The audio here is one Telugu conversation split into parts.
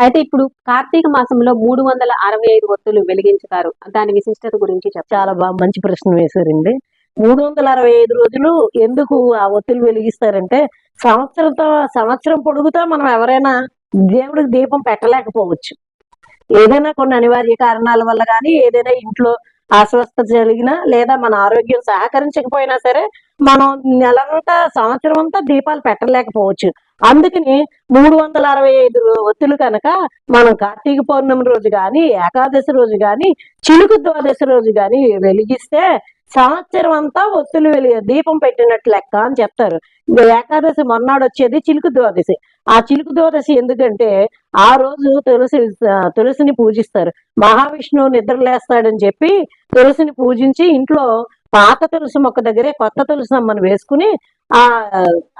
అయితే ఇప్పుడు కార్తీక మాసంలో మూడు వందల అరవై ఐదు ఒత్తులు వెలిగించుతారు. దాని విశిష్టత గురించి చాలా బాగా మంచి ప్రశ్న వేశారండి. మూడు వందల అరవై ఐదు రోజులు ఎందుకు ఆ ఒత్తులు వెలిగిస్తారంటే సంవత్సరంతో సంవత్సరం పొడుగుతా మనం ఎవరైనా దేవుడికి దీపం పెట్టలేకపోవచ్చు. ఏదైనా కొన్ని అనివార్య కారణాల వల్ల కానీ ఏదైనా ఇంట్లో అస్వస్థత జరిగినా లేదా మన ఆరోగ్యం సహకరించకపోయినా సరే మనం నెలంతా సంవత్సరం అంతా దీపాలు పెట్టలేకపోవచ్చు. అందుకని మూడు వందల అరవై ఐదు ఒత్తులు కనుక మనం కార్తీక పౌర్ణమి రోజు కానీ ఏకాదశి రోజు కానీ చిలుకు ద్వాదశి రోజు కానీ వెలిగిస్తే సంవత్సరం అంతా ఒత్తులు వెలి దీపం పెట్టినట్టు లెక్క అని చెప్తారు. ఏకాదశి మొన్నాడు వచ్చేది చిలుకు ద్వాదశి. ఆ చిలుకు ద్వాదశి ఎందుకంటే ఆ రోజు తులసి తులసిని పూజిస్తారు. మహావిష్ణువు నిద్రలేస్తాడని చెప్పి తులసిని పూజించి ఇంట్లో పాత తులసి మొక్క దగ్గరే కొత్త తులసి అమ్మను వేసుకుని ఆ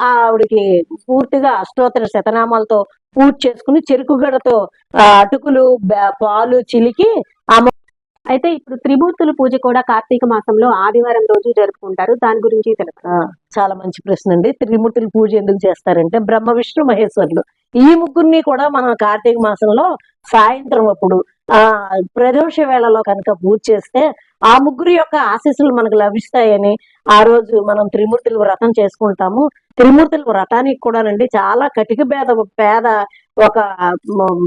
ఆవిడకి పూర్తిగా అష్టోత్తర శతనామాలతో పూజ చేసుకుని చెరుకు గడతో ఆ, అటుకులు పాలు చిలికి అయితే ఇప్పుడు త్రిమూర్తుల పూజ కూడా కార్తీక మాసంలో ఆదివారం రోజు జరుపుకుంటారు. దాని గురించి తెలుసు చాలా మంచి ప్రశ్న అండి. త్రిమూర్తుల పూజ ఎందుకు చేస్తారంటే బ్రహ్మ విష్ణు మహేశ్వరులు. ఈ ముగ్గురిని కూడా మనం కార్తీక మాసంలో సాయంత్రం అప్పుడు ఆ ప్రదోష వేళలో కనుక పూజ చేస్తే ఆ ముగ్గురు యొక్క ఆశీస్సులు మనకు లభిస్తాయని ఆ రోజు మనం త్రిమూర్తులు వ్రతం చేసుకుంటాము. త్రిమూర్తుల వ్రతానికి కూడానండి చాలా కటిక పేద పేద ఒక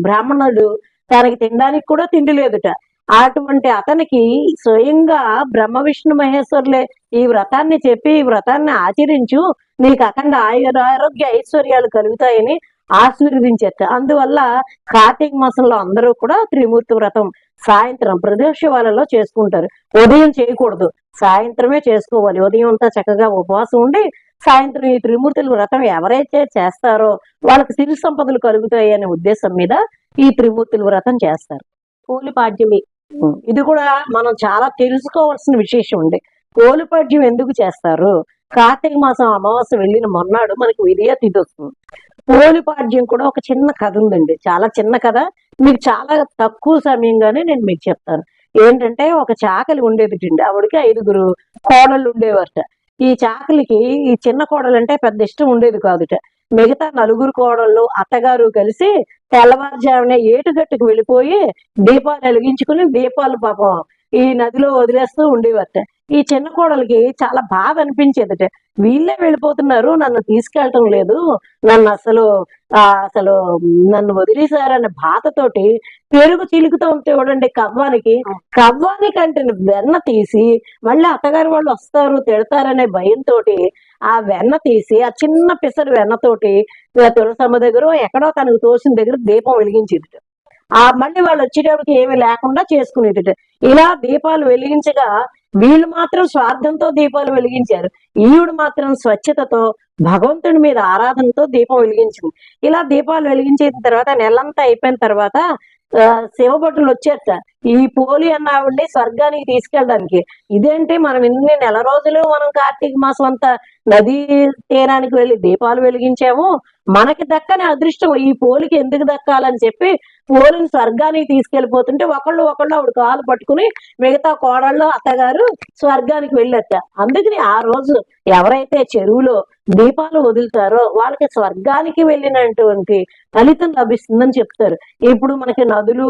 బ్రాహ్మణుడు తనకి తినడానికి కూడా తిండి లేదుట. అటువంటి అతనికి స్వయంగా బ్రహ్మ విష్ణు మహేశ్వరులే ఈ వ్రతాన్ని చెప్పి ఈ వ్రతాన్ని ఆచరించు నీకు అఖండ ఆయుర ఆరోగ్య ఐశ్వర్యాలు కలుగుతాయని ఆశీర్వదించట అందువల్ల కార్తీక మాసంలో అందరూ కూడా త్రిమూర్తి వ్రతం సాయంత్రం ప్రదోషవాలలో చేసుకుంటారు. ఉదయం చేయకూడదు. సాయంత్రమే చేసుకోవాలి. ఉదయం అంతా చక్కగా ఉపవాసం ఉండి సాయంత్రం ఈ త్రిమూర్తుల వ్రతం ఎవరైతే చేస్తారో వాళ్ళకి సిరి సంపదలు కలుగుతాయి అనే ఉద్దేశం మీద ఈ త్రిమూర్తుల వ్రతం చేస్తారు. పూలిపాడ్యమి. ఇది కూడా మనం చాలా తెలుసుకోవాల్సిన విశేషం ఉంది కోలుపద్యం ఎందుకు చేస్తారు? కార్తీక మాసం అమావాస్య వెళ్ళిన మొన్నాడు మనకి విధియ తిథి వస్తుంది. పోలిపాడ్యం కూడా ఒక చిన్న కథ ఉందండి. చాలా చిన్న కథ. మీకు చాలా తక్కువ సమయంగానే నేను మీకు చెప్తాను. ఏంటంటే ఒక చాకలి ఉండేది ఆవిడకి ఐదుగురు కోడళ్ళు ఉండేవారట. ఈ చాకలికి ఈ చిన్న కోడలు అంటే పెద్ద ఇష్టం ఉండేది కాదుట. మిగతా నలుగురు కోడళ్ళు అత్తగారు కలిసి తెల్లవారుజామునే ఏటుగట్టుకు వెళ్ళిపోయి దీపాలు వెలిగించుకుని దీపాలు పాపం ఈ నదిలో వదిలేస్తూ ఉండేవారట. ఈ చిన్న కోడలికి చాలా బాధ అనిపించేదట. వీళ్ళే వెళ్ళిపోతున్నారు నన్ను తీసుకెళ్ళటం లేదు నన్ను అసలు ఆ, అసలు నన్ను వదిలేశారనే బాధతోటి పెరుగు చిలుకుతూ ఉంటే చూడండి కవ్వానికి కవ్వానికి అంటే వెన్న తీసి మళ్ళీ అత్తగారు వాళ్ళు వస్తారు తిడతారనే భయంతో ఆ వెన్న తీసి ఆ చిన్న పిసరు వెన్నతోటి తులసమ్మ దగ్గర ఎక్కడో తనకు తోసిన దగ్గర దీపం వెలిగించేది ఆ మళ్ళీ వాళ్ళు వచ్చేటప్పటికి ఏమీ లేకుండా చేసుకునేది ఇలా దీపాలు వెలిగించగా వీళ్ళు మాత్రం స్వార్థంతో దీపాలు వెలిగించారు. ఈవిడ మాత్రం స్వచ్ఛతతో భగవంతుడి మీద ఆరాధనతో దీపం వెలిగించింది. ఇలా దీపాలు వెలిగించిన తర్వాత నెలంతా అయిపోయిన తర్వాత ఆ, శివభటులు వచ్చారట ఈ పోలి అన్న ఆవిడ్ని స్వర్గానికి తీసుకెళ్ళడానికి. ఇదేంటి మనం ఇన్ని నెల రోజులు మనం కార్తీక మాసం అంతా నదీ తీరానికి వెళ్ళి దీపాలు వెలిగించాము? మనకి దక్కని అదృష్టం ఈ పోలికి ఎందుకు దక్కాలని చెప్పి పోలిని స్వర్గానికి తీసుకెళ్ళిపోతుంటే ఒకళ్ళు ఒకళ్ళు ఆవిడ కాలు పట్టుకుని మిగతా కోడళ్ళు అత్తగారు స్వర్గానికి వెళ్ళొచ్చ? అందుకని ఆ రోజు ఎవరైతే చెరువులో దీపాలు వదులుతారో వాళ్ళకి స్వర్గానికి వెళ్ళినటువంటి ఫలితం లభిస్తుందని చెప్తారు. ఇప్పుడు మనకి నదులు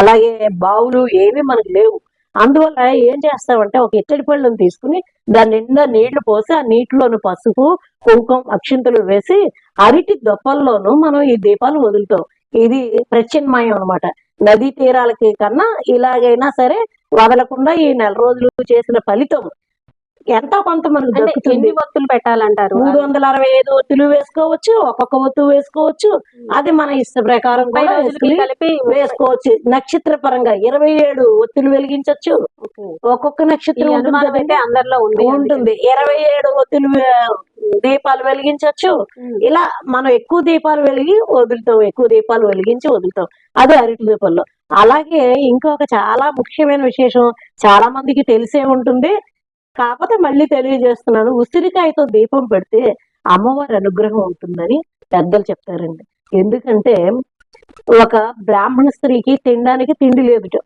అలాగే బావులు ఏవి మనకు లేవు. అందువల్ల ఏం చేస్తామంటే ఒక ఇత్తడి పళ్ళను తీసుకుని దాని నిండా నీళ్ళు పోసి ఆ నీటిలోను పసుపు కుంకుమ అక్షింతలు వేసి అరటి దొప్పల్లోనూ మనం ఈ దీపాలు వదులుతాం. ఇది ప్రత్యామ్నాయం అన్నమాట. నదీ తీరాలకి కన్నా ఇలాగైనా సరే వదలకుండా ఈ నెల రోజులు చేసిన ఫలితం ఎంతో కొంత మనకు అంటే దక్కుతుంది? ఎన్ని ఒత్తులు పెట్టాలంటారు? మూడు వందల అరవై ఐదు ఒత్తులు వేసుకోవచ్చు ఒక్కొక్క ఒత్తు వేసుకోవచ్చు. అది మన ఇష్ట ప్రకారం కలిపి వేసుకోవచ్చు. నక్షత్ర పరంగా ఇరవై ఏడు ఒత్తులు వెలిగించవచ్చు ఒక్కొక్క నక్షత్రం. అయితే అందరిలో ఉంది ఉంటుంది. ఇరవై ఏడు ఒత్తులు దీపాలు వెలిగించవచ్చు. ఇలా మనం ఎక్కువ దీపాలు వెలిగి వదులుతాం ఎక్కువ దీపాలు వెలిగించి వదులుతాం. అది అరటి దీపంలో అలాగే ఇంకొక చాలా ముఖ్యమైన విశేషం చాలా మందికి తెలిసే ఉంటుంది. కాకపోతే మళ్ళీ తెలియజేస్తున్నాను ఉసిరికాయతో దీపం పెడితే అమ్మవారి అనుగ్రహం ఉంటుందని పెద్దలు చెప్తారండి. ఎందుకంటే ఒక బ్రాహ్మణ స్త్రీకి తినడానికి తిండి లేదు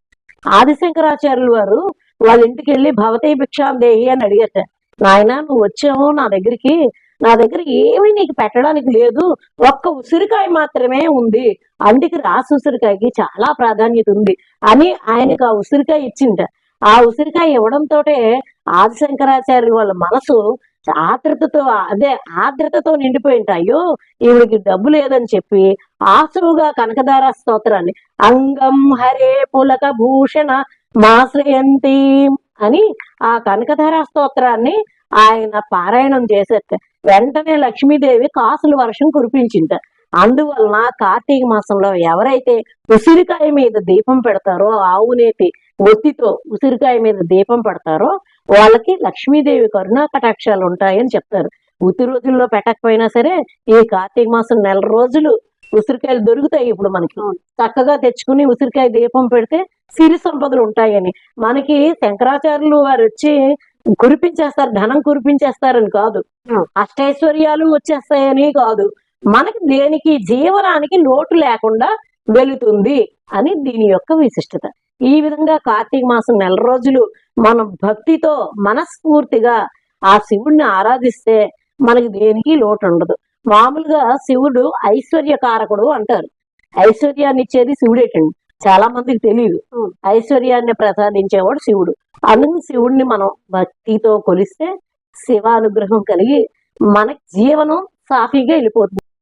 ఆదిశంకరాచార్యులు వారు వాళ్ళ ఇంటికి వెళ్ళి భవతే భిక్షాం దేహి అని అడిగారట. నాయన నువ్వు వచ్చావు నా దగ్గరికి నా దగ్గర ఏమీ నీకు పెట్టడానికి లేదు ఒక్క ఉసిరికాయ మాత్రమే ఉంది అందుకే రాసి ఉసిరికాయకి చాలా ప్రాధాన్యత ఉంది అని ఆయనకు ఆ ఉసిరికాయ ఇచ్చింట. ఆ ఉసిరికాయ ఆది శంకరాచార్యులు వాళ్ళ మనసు ఆత్రతతో అదే ఆద్రతతో నిండిపోయింట అయ్యో ఈవిడికి డబ్బు లేదని చెప్పి ఆసువుగా కనకదార స్తోత్రాన్ని అంగం హరే పులక భూషణ మాశ్రయంతి అని ఆ కనకధార స్తోత్రాన్ని ఆయన పారాయణం చేసేట వెంటనే లక్ష్మీదేవి కాసుల వర్షం కురిపించింట. అందువలన కార్తీక మాసంలో ఎవరైతే ఉసిరికాయ మీద దీపం పెడతారో ఆవు నేతి ఒత్తితో ఉసిరికాయ మీద దీపం పెడతారో వాళ్ళకి లక్ష్మీదేవి కరుణా కటాక్షాలు ఉంటాయని చెప్తారు. ఉతి రోజుల్లో పెట్టకపోయినా సరే ఈ కార్తీక మాసం నెల రోజులు ఉసిరికాయలు దొరుకుతాయి ఇప్పుడు మనకి. చక్కగా తెచ్చుకుని ఉసిరికాయ దీపం పెడితే సిరి సంపదలు ఉంటాయని. మనకి శంకరాచార్యులు వారు వచ్చి కురిపించేస్తారు ధనం కురిపించేస్తారని కాదు. అష్టైశ్వర్యాలు వచ్చేస్తాయని కాదు. మనకి దేనికి జీవనానికి లోటు లేకుండా వెళుతుంది అని దీని యొక్క విశిష్టత. ఈ విధంగా కార్తీక మాసం నెల రోజులు మనం భక్తితో మనస్ఫూర్తిగా ఆ శివుణ్ణి ఆరాధిస్తే మనకి దేనికి లోటు ఉండదు. మామూలుగా శివుడు ఐశ్వర్యకారకుడు అంటారు. ఐశ్వర్యాన్ని ఇచ్చేది శివుడేటండి. చాలా మందికి తెలియదు. ఐశ్వర్యాన్ని ప్రసాదించేవాడు శివుడు. అందుకు శివుణ్ణి మనం భక్తితో కొలిస్తే శివానుగ్రహం కలిగి మన జీవనం సాఫీగా వెళ్ళిపోతుంది.